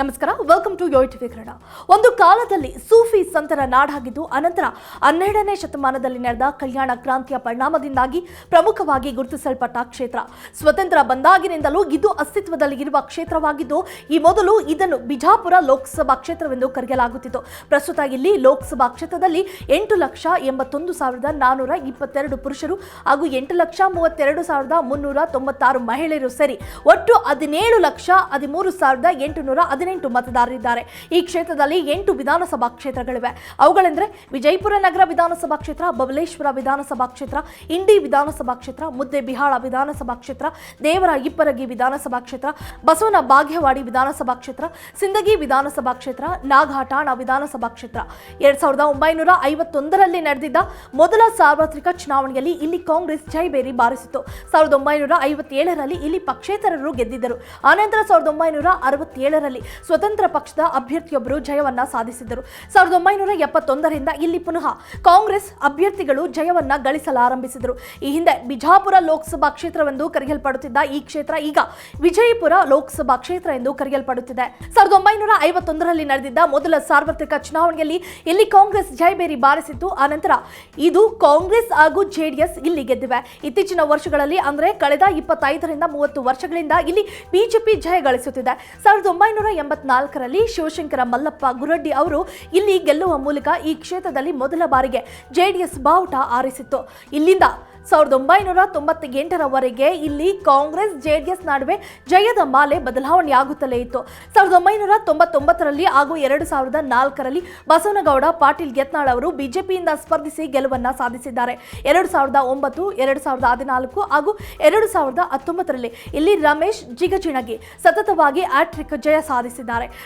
ನಮಸ್ಕಾರ welcome to YoYo TV Kannada. ಒಂದು ಕಾಲದಲ್ಲಿ ಸೂಫಿ ಸಂತರ ನಾಡಾಗಿದ್ದು, ಅನಂತರ ಹನ್ನೆರಡನೇ ಶತಮಾನದಲ್ಲಿ ನಡೆದ ಕಲ್ಯಾಣ ಕ್ರಾಂತಿಯ ಪರಿಣಾಮದಿಂದಾಗಿ ಪ್ರಮುಖವಾಗಿ ಗುರುತಿಸಲ್ಪಟ್ಟ ಕ್ಷೇತ್ರ. ಸ್ವತಂತ್ರ ಬಂದಾಗಿನಿಂದಲೂ ಇದು ಅಸ್ತಿತ್ವದಲ್ಲಿ ಇರುವ ಕ್ಷೇತ್ರವಾಗಿದ್ದು, ಈ ಮೊದಲು ಇದನ್ನು ಬಿಜಾಪುರ ಲೋಕಸಭಾ ಕ್ಷೇತ್ರವೆಂದು ಕರೆಯಲಾಗುತ್ತಿತ್ತು. ಪ್ರಸ್ತುತ ಇಲ್ಲಿ ಲೋಕಸಭಾ ಕ್ಷೇತ್ರದಲ್ಲಿ ಎಂಟು ಲಕ್ಷ ಎಂಬತ್ತೊಂದು ಸಾವಿರದ ನಾನೂರ ಇಪ್ಪತ್ತೆರಡು ಪುರುಷರು ಹಾಗೂ ಎಂಟು ಲಕ್ಷ ಮೂವತ್ತೆರಡು ಸಾವಿರದ ಮುನ್ನೂರ ತೊಂಬತ್ತಾರು ಮಹಿಳೆಯರು ಸೇರಿ ಒಟ್ಟು ಹದಿನೇಳು ಲಕ್ಷ ಹದಿಮೂರು ಸಾವಿರದ ಎಂಟುನೂರ ಹದಿನೆಂಟು ಮತದಾರರಿದ್ದಾರೆ. ಈ ಕ್ಷೇತ್ರದಲ್ಲಿ ಎಂಟು ವಿಧಾನಸಭಾ ಕ್ಷೇತ್ರಗಳಿವೆ. ಅವುಗಳೆಂದರೆ ವಿಜಯಪುರ ನಗರ ವಿಧಾನಸಭಾ ಕ್ಷೇತ್ರ, ಬಬಲೇಶ್ವರ ವಿಧಾನಸಭಾ ಕ್ಷೇತ್ರ, ಇಂಡಿ ವಿಧಾನಸಭಾ ಕ್ಷೇತ್ರ ಮುದ್ದೆಬಿಹಾಳ ವಿಧಾನಸಭಾ ಕ್ಷೇತ್ರ ದೇವರ ಇಪ್ಪರಗಿ ವಿಧಾನಸಭಾ ಕ್ಷೇತ್ರ, ಬಸವನ ಬಾಗೇವಾಡಿ ವಿಧಾನಸಭಾ ಕ್ಷೇತ್ರ, ಸಿಂದಗಿ ವಿಧಾನಸಭಾ ಕ್ಷೇತ್ರ ನಾಗಾಠಾಣ ವಿಧಾನಸಭಾ ಕ್ಷೇತ್ರ. ಎರಡ್ ಸಾವಿರದ ಒಂಬೈನೂರ ಐವತ್ತೊಂದರಲ್ಲಿ ನಡೆದಿದ್ದ ಮೊದಲ ಸಾರ್ವತ್ರಿಕ ಚುನಾವಣೆಯಲ್ಲಿ ಇಲ್ಲಿ ಕಾಂಗ್ರೆಸ್ ಜೈಬೇರಿ ಬಾರಿಸಿತು ಸಾವಿರದ ಒಂಬೈನೂರ ಐವತ್ತೇಳರಲ್ಲಿ ಇಲ್ಲಿ ಪಕ್ಷೇತರರು ಗೆದ್ದಿದ್ದರು. ಆನಂತರ ಸಾವಿರದ ಒಂಬೈನೂರ ಅರವತ್ತೇಳರಲ್ಲಿ ಸ್ವತಂತ್ರ ಪಕ್ಷದ ಅಭ್ಯರ್ಥಿಯೊಬ್ಬರು ಜಯವನ್ನ ಸಾಧಿಸಿದ್ದರು. ಸಾವಿರದ ಒಂಬೈನೂರ ಎಪ್ಪತ್ತೊಂದರಿಂದ ಇಲ್ಲಿ ಪುನಃ ಕಾಂಗ್ರೆಸ್ ಅಭ್ಯರ್ಥಿಗಳು ಜಯವನ್ನ ಗಳಿಸಲಾರಂಭಿಸಿದರು. ಈ ಹಿಂದೆ ಬಿಜಾಪುರ ಲೋಕಸಭಾ ಕ್ಷೇತ್ರವೆಂದು ಕರೆಯಲ್ಪಡುತ್ತಿದ್ದ ಈ ಕ್ಷೇತ್ರ ಈಗ ವಿಜಯಪುರ ಲೋಕಸಭಾ ಕ್ಷೇತ್ರ ಎಂದು ಕರೆಯಲ್ಪಡುತ್ತಿದೆ. ಸಾವಿರದ ಒಂಬೈನೂರ ಐವತ್ತೊಂದರಲ್ಲಿ ನಡೆದಿದ್ದ ಮೊದಲ ಸಾರ್ವತ್ರಿಕ ಚುನಾವಣೆಯಲ್ಲಿ ಇಲ್ಲಿ ಕಾಂಗ್ರೆಸ್ ಜಯಬೇರಿ ಬಾರಿಸಿತ್ತು. ಆನಂತರ ಇದು ಕಾಂಗ್ರೆಸ್ ಹಾಗೂ ಜೆಡಿಎಸ್ ಇಲ್ಲಿ ಗೆದ್ದಿವೆ. ಇತ್ತೀಚಿನ ವರ್ಷಗಳಲ್ಲಿ ಅಂದ್ರೆ ಕಳೆದ ಇಪ್ಪತ್ತೈದರಿಂದ ಮೂವತ್ತು ವರ್ಷಗಳಿಂದ ಇಲ್ಲಿ ಬಿಜೆಪಿ ಜಯ ಗಳಿಸುತ್ತಿದೆ. ಸಾವಿರದ ಒಂಬೈನೂರ ಎಂಬತ್ನಾಲ್ಕರಲ್ಲಿ ಶಿವಶಂಕರ ಮಲ್ಲಪ್ಪ ಗುರಡ್ಡಿ ಅವರು ಇಲ್ಲಿ ಗೆಲ್ಲುವ ಮೂಲಕ ಈ ಕ್ಷೇತ್ರದಲ್ಲಿ ಮೊದಲ ಬಾರಿಗೆ ಜೆಡಿಎಸ್ ಬಾವುಟ ಆರಿಸಿತ್ತು. ಇಲ್ಲಿಂದ ಸಾವಿರದ ಒಂಬೈನೂರ ತೊಂಬತ್ತ ಎಂಟರವರೆಗೆ ಇಲ್ಲಿ ಕಾಂಗ್ರೆಸ್, ಜೆಡಿಎಸ್ ನಡುವೆ ಜಯದ ಮಾಲೆ ಬದಲಾವಣೆಯಾಗುತ್ತಲೇ ಇತ್ತು. ಸಾವಿರದ ಒಂಬೈನೂರ ತೊಂಬತ್ತೊಂಬತ್ತರಲ್ಲಿ ಹಾಗೂ ಎರಡು ಸಾವಿರದ ನಾಲ್ಕರಲ್ಲಿ ಬಸವನಗೌಡ, ಪಾಟೀಲ್ ಯತ್ನಾಳ್ ಅವರು ಬಿಜೆಪಿಯಿಂದ ಸ್ಪರ್ಧಿಸಿ ಗೆಲುವನ್ನ ಸಾಧಿಸಿದ್ದಾರೆ. ಎರಡು ಸಾವಿರದ ಒಂಬತ್ತು, ಎರಡು ಸಾವಿರದ ಹದಿನಾಲ್ಕು ಹಾಗೂ ಎರಡು ಸಾವಿರದ ಹತ್ತೊಂಬತ್ತರಲ್ಲಿ ಇಲ್ಲಿ ರಮೇಶ್, ಜಿಗಜಿಣಗಿ ಸತತವಾಗಿ ಆಟ್ರಿಕ್ ಜಯ ಸಾಧಿಸಿದ್ದಾರೆ.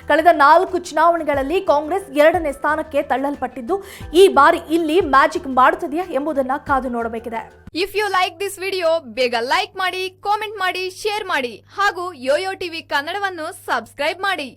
ಕಳೆದ ನಾಲ್ಕು ಚುನಾವಣೆಗಳಲ್ಲಿ ಕಾಂಗ್ರೆಸ್ ಎರಡನೇ ಸ್ಥಾನಕ್ಕೆ ತಳ್ಳಲ್ಪಟ್ಟಿದ್ದು, ಈ ಬಾರಿ ಇಲ್ಲಿ ಮ್ಯಾಜಿಕ್ ಮಾಡುತ್ತದೆಯಾ ಎಂಬುದನ್ನ ಕಾದು ನೋಡಬೇಕಿದೆ. If you like this video ಬೇಗ ಲೈಕ್ ಮಾಡಿ ಕಾಮೆಂಟ್ ಮಾಡಿ ಶೇರ್ ಮಾಡಿ, ಹಾಗೂ ಯೋಯೋ ಟಿವಿ ಕನ್ನಡವನ್ನು ಸಬ್ಸ್ಕ್ರೈಬ್ ಮಾಡಿ.